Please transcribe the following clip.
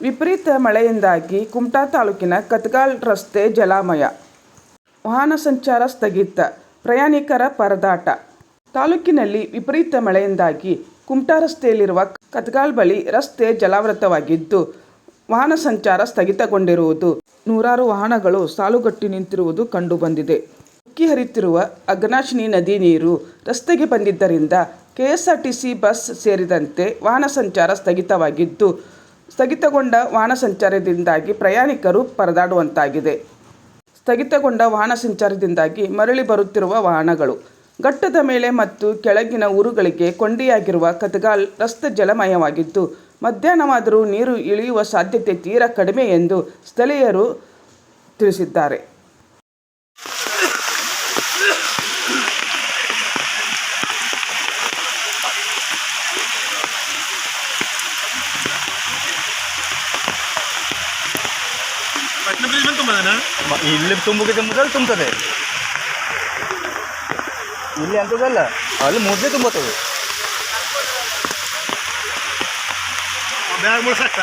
ವಿಪರೀತ ಮಳೆಯಿಂದಾಗಿ ಕುಮಟಾ ತಾಲೂಕಿನ ಕತ್ಗಾಲ್ ರಸ್ತೆ ಜಲಾಮಯ. ವಾಹನ ಸಂಚಾರ ಸ್ಥಗಿತ, ಪ್ರಯಾಣಿಕರ ಪರದಾಟ. ತಾಲೂಕಿನಲ್ಲಿ ವಿಪರೀತ ಮಳೆಯಿಂದಾಗಿ ಕುಮಟಾ ರಸ್ತೆಯಲ್ಲಿರುವ ಕತ್ಗಾಲ್ ಬಳಿ ರಸ್ತೆ ಜಲಾವೃತವಾಗಿದ್ದು, ವಾಹನ ಸಂಚಾರ ಸ್ಥಗಿತಗೊಂಡಿರುವುದು. ನೂರಾರು ವಾಹನಗಳು ಸಾಲುಗಟ್ಟಿ ನಿಂತಿರುವುದು ಕಂಡುಬಂದಿದೆ. ಉಕ್ಕಿ ಹರಿತಿರುವ ಅಗ್ನಾಶಿನಿ ನದಿ ನೀರು ರಸ್ತೆಗೆ ಬಂದಿದ್ದರಿಂದ ಕೆಎಸ್ಆರ್ಟಿಸಿ ಬಸ್ ಸೇರಿದಂತೆ ವಾಹನ ಸಂಚಾರ ಸ್ಥಗಿತವಾಗಿದ್ದು ಸ್ಥಗಿತಗೊಂಡ ವಾಹನ ಸಂಚಾರದಿಂದಾಗಿ ಪ್ರಯಾಣಿಕರು ಪರದಾಡುವಂತಾಗಿದೆ. ಸ್ಥಗಿತಗೊಂಡ ವಾಹನ ಸಂಚಾರದಿಂದಾಗಿ ಮರಳಿ ಬರುತ್ತಿರುವ ವಾಹನಗಳು, ಘಟ್ಟದ ಮೇಲೆ ಮತ್ತು ಕೆಳಗಿನ ಊರುಗಳಿಗೆ ಕೊಂಡಿಯಾಗಿರುವ ಕತ್ಗಾಲ್ ರಸ್ತೆ ಜಲಮಯವಾಗಿದ್ದು, ಮಧ್ಯಾಹ್ನವಾದರೂ ನೀರು ಇಳಿಯುವ ಸಾಧ್ಯತೆ ತೀರಾ ಕಡಿಮೆ ಎಂದು ಸ್ಥಳೀಯರು ತಿಳಿಸಿದ್ದಾರೆ. ತುಂಬದನ? ಮ- ಇಲ್ಲಿ ತುಂಬಕ್ಕೆ ಮೊದಲು ತುಂಬುತ್ತದೆ. ಇಲ್ಲಿ ಅಂಥದ್ದಲ್ಲ ಅಲ್ಲಿ ಮೊದಲೇ ತುಂಬುತ್ತದೆ. ಬ್ಯಾಗ್ ಮುಳ್ಸಕ್ಕ?